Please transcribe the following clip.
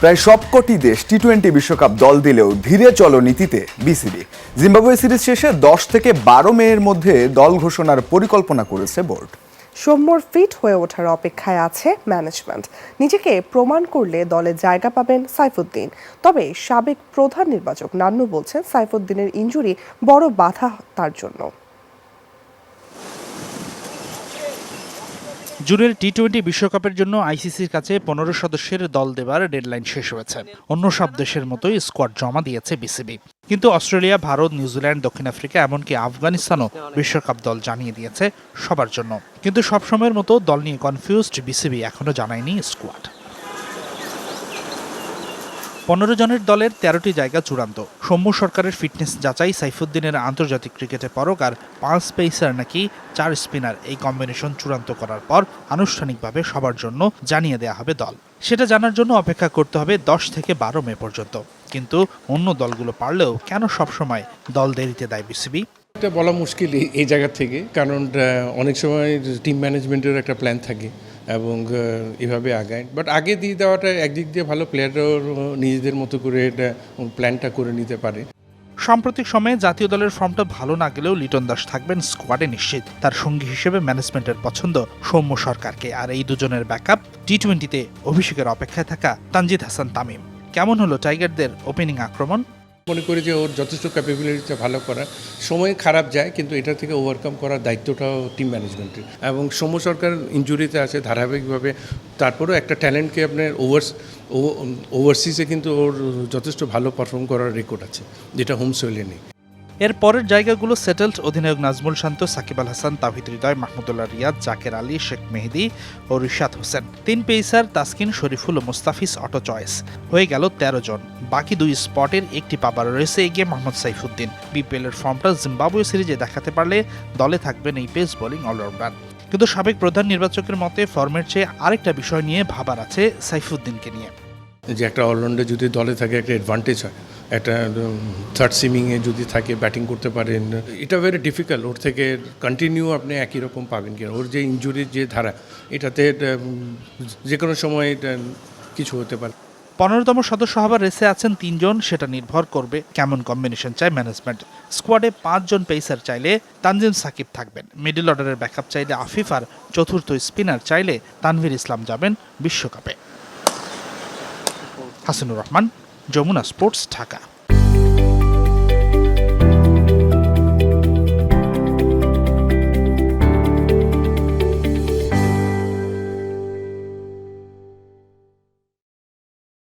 প্রায় সবকটি দেশ টি টোয়েন্টি বিশ্বকাপ দল দিলেও ধীরে চলো নীতিতে বিসিবি জিম্বাবুয়ে সিরিজ শেষে দশ থেকে বারো মেয়ের মধ্যে দল ঘোষণার পরিকল্পনা করেছে বোর্ড। সৌম্যর ফিট হয়ে ওঠার অপেক্ষায় আছে ম্যানেজমেন্ট নিজেকে প্রমাণ করলে দলে জায়গা পাবেন সাইফুদ্দিন। তবে সাবেক প্রধান নির্বাচক নান্নু বলছেন সাইফুদ্দিনের ইনজুরি বড় বাধা তার জন্য। জুনের টি টোয়েন্টি বিশ্বকাপের জন্য আইসিসির কাছে পনেরো সদস্যের দল দেবার ডেডলাইন শেষ হয়েছে। অন্য সব দেশের মতোই স্কোয়াড জমা দিয়েছে বিসিবি। কিন্তু অস্ট্রেলিয়া, ভারত, নিউজিল্যান্ড, দক্ষিণ আফ্রিকা এমনকি আফগানিস্তানও বিশ্বকাপ দল জানিয়ে দিয়েছে সবার জন্য। কিন্তু সবসময়ের মতো দল নিয়ে কনফিউজড বিসিবি এখনও জানায়নি স্কোয়াড পনেরো জনের দলের তেরোটি জায়গা চূড়ান্ত। সৌম্য সরকারের ফিটনেস যাচাই, সাইফুদ্দিনের আন্তর্জাতিক ক্রিকেটে পরক আর পাঁচ পেসার নাকি চার স্পিনার এই কম্বিনেশন চূড়ান্ত করার পর আনুষ্ঠানিকভাবে সবার জন্য জানিয়ে দেওয়া হবে দল। সেটা জানার জন্য অপেক্ষা করতে হবে দশ থেকে বারো মে পর্যন্ত। কিন্তু অন্য দলগুলো পারলেও কেন সবসময় দল দেরিতে দেয় বিসিবি? এটা বলা মুশকিল এই জায়গা থেকে। কারণ অনেক সময় টিম ম্যানেজমেন্টের একটা প্ল্যান থাকে। এবং এভাবে আগায়। বাট আগে দিয়ে দেওয়াটা একদিক দিয়ে ভালো প্লেয়াররাও নিজেদের মতো করে এটা প্ল্যানটা করে নিতে পারে। সাম্প্রতিক সময়ে জাতীয় দলের ফর্মটা ভালো না গেলেও লিটন দাস থাকবেন স্কোয়াডে নিশ্চিত। তার সঙ্গী হিসেবে ম্যানেজমেন্টের পছন্দ সৌম্য সরকারকে। আর এই দুজনের ব্যাকআপ টি টোয়েন্টিতে অভিষেকের অপেক্ষায় থাকা তানজিদ হাসান তামিম। কেমন হলো টাইগারদের ওপেনিং আক্রমণ? মনে করি যে ওর যথেষ্ট ক্যাপাবিলিটিটা ভালো করা। সময় খারাপ যায়, কিন্তু এটা থেকে ওভারকাম করার দায়িত্বটাও টিম ম্যানেজমেন্টের এবং সৌম্য সরকার ইঞ্জুরিতে আছে ধারাবাহিকভাবে। তারপরেও একটা ট্যালেন্টকে আপনার ওভার্স ওভারসিজে কিন্তু ওর যথেষ্ট ভালো পারফর্ম করার রেকর্ড আছে, যেটা হোম সোয়েলে নেই। এর পরের জায়গাগুলো সেটেলড অধিনায়ক নাজমুল শান্ত, সাকিব আল হাসান তাহিদ হৃদয়, মাহমুদুল্লাহ রিয়াদ, জাকের আলী, শেখ মেহেদি ও রিশাদ হোসেন। তিন পেসার তাসকিন, শরীফুল ও মুস্তাফিজ অটো চয়েস। হয়ে গেল তেরো জন। বাকি দুই স্পটের একটি পাবার রয়েছে এগিয়ে মোহাম্মদ সাইফুদ্দিন। বিপিএল এর ফর্মটা জিম্বাবুয়ে সিরিজে দেখাতে পারলে দলে থাকবেন এই পেস বোলিং অলরাউন্ডার। কিন্তু সাবেক প্রধান নির্বাচকের মতে ফর্মের চেয়ে আরেকটা বিষয় নিয়ে ভাবার আছে সাইফুদ্দিনকে নিয়ে। যে একটা অলরাউন্ডার যদি দলে থাকে, একটা অ্যাডভান্টেজ হয়। একটা থার্ড সিমিংয়ে যদি থাকে ব্যাটিং করতে পারেন, এটা ভেরি ডিফিকাল্ট ওর থেকে কন্টিনিউ আপনি একই রকম পাবেন কিনা ওর যে ইনজুরির যে ধারা, এটাতে যে কোনো সময় কিছু হতে পারে। পনেরোতম সদস্য হবার রেসে আছেন তিনজন, সেটা নির্ভর করবে কেমন কম্বিনেশন চায় ম্যানেজমেন্ট স্কোয়াডে পাঁচজন পেসার চাইলে তানজিম সাকিব থাকবেন। মিডল অর্ডারের ব্যাকআপ চাইলে আফিফ আর চতুর্থ স্পিনার চাইলে তানভীর ইসলাম যাবেন বিশ্বকাপে। হাসিনুর রহমান। যমুনা স্পোর্টস ঢাকা।